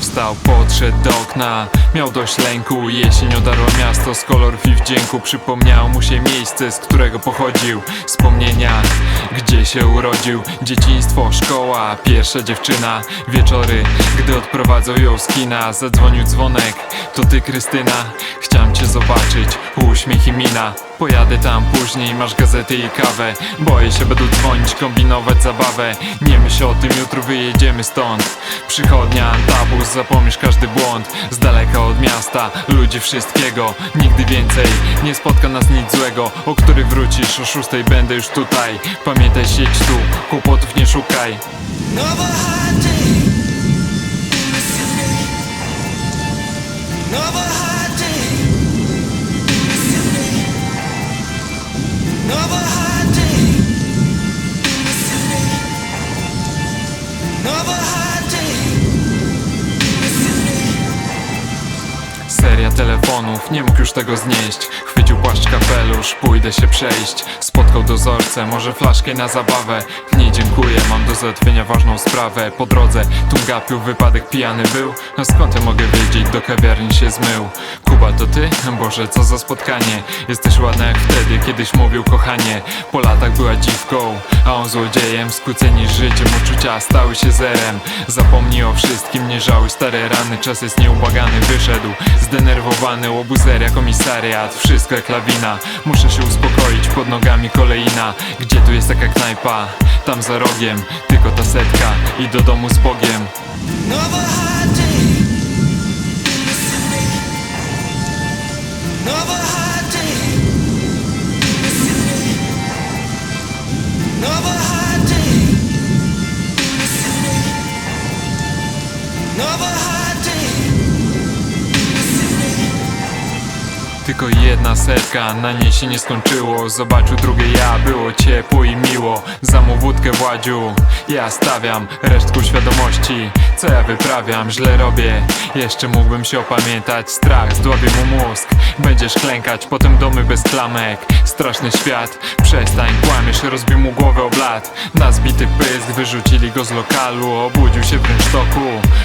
Wstał, podszedł do okna Miał dość lęku, jesień odarła miasto. Z kolorów i wdzięku przypomniało mu się miejsce Z którego pochodził. Wspomnienia, gdzie się urodził. Dzieciństwo, szkoła, pierwsza dziewczyna. Wieczory, gdy odprowadzał ją z kina Zadzwonił dzwonek, to ty Krystyna Chciałem cię zobaczyć, uśmiech i mina. Pojadę tam później, masz gazety i kawę. Boję się będą dzwonić, kombinować zabawę. Nie myśl o tym, jutro wyjedziemy stąd. Przychodnia, tabus, zapomnisz każdy błąd. Z daleka od miasta, ludzi wszystkiego Nigdy więcej. Nie spotka nas nic złego O który wrócisz, o szóstej będę już tutaj. Pamiętaj, siedź tu, kłopotów nie szukaj. Another hot day Seria telefonów, nie mógł już tego znieść Chwycił płaszcz kapelusz, pójdę się przejść. Spotkał dozorcę, może flaszkę na zabawę. Nie dziękuję, mam do załatwienia ważną sprawę. Po drodze tu gapił, wypadek pijany był. No skąd ja mogę wiedzieć, do kawiarni się zmył? Kuba to ty? Boże, co za spotkanie. Jesteś ładna jak wtedy, kiedyś mówił kochanie. Po latach była dziwką, a on złodziejem. Skłóceni życiem, uczucia stały się zerem. Zapomnij o wszystkim, nie żałuj stare rany. Czas jest nieubagany, wyszedł. Zdenerwowany, łobuzeria, komisariat Wszystko jak lawina, muszę się uspokoić Pod nogami kolejna, gdzie tu jest taka knajpa? Tam za rogiem, tylko ta setka. I do domu z Bogiem. Another hot Tylko jedna setka, na niej się nie skończyło. Zobaczył drugie ja, było ciepło i miło. Zamów wódkę Władziu, ja stawiam Resztku świadomości, co ja wyprawiam Źle robię, jeszcze mógłbym się opamiętać Strach zdławi mu mózg, będziesz klękać Potem domy bez klamek, straszny świat Przestań, kłamiesz, rozbił mu głowę o blat. Na zbity pysk, wyrzucili go z lokalu Obudził się w rynsztoku,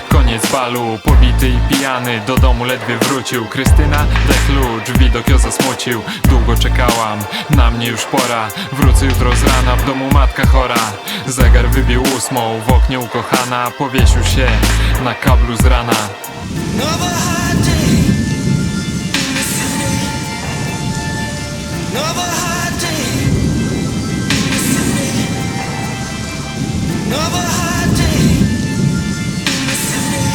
koniec balu Pobity i pijany, do domu ledwie wrócił. Krystyna, daj klucz, widok ją zasmucił. Długo czekałam, na mnie już pora. Wrócę jutro z rana, w domu matka chora. Zegar wybił ósmą, w oknie ukochana Powiesił się na kablu z rana Another hot day in the city. Another hot day in the city. Another hot day in the city.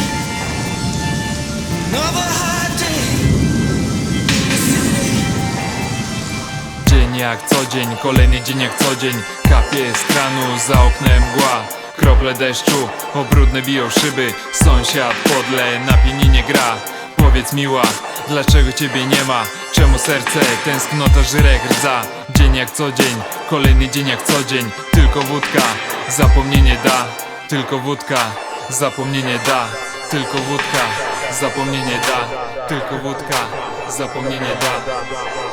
Another hot day in the city. Dzień jak co dzień, kolejny dzień jak co dzień Kapie z kranu, za oknem mgła Krople deszczu, obrudne biją szyby Sąsiad podle, na pianinie gra. Powiedz miła, dlaczego ciebie nie ma? Czemu serce, tęsknota żyrek rdza? Dzień jak co dzień, kolejny dzień jak co dzień. Tylko wódka, zapomnienie da. Tylko wódka, zapomnienie da. Tylko wódka, zapomnienie da. Tylko wódka, zapomnienie da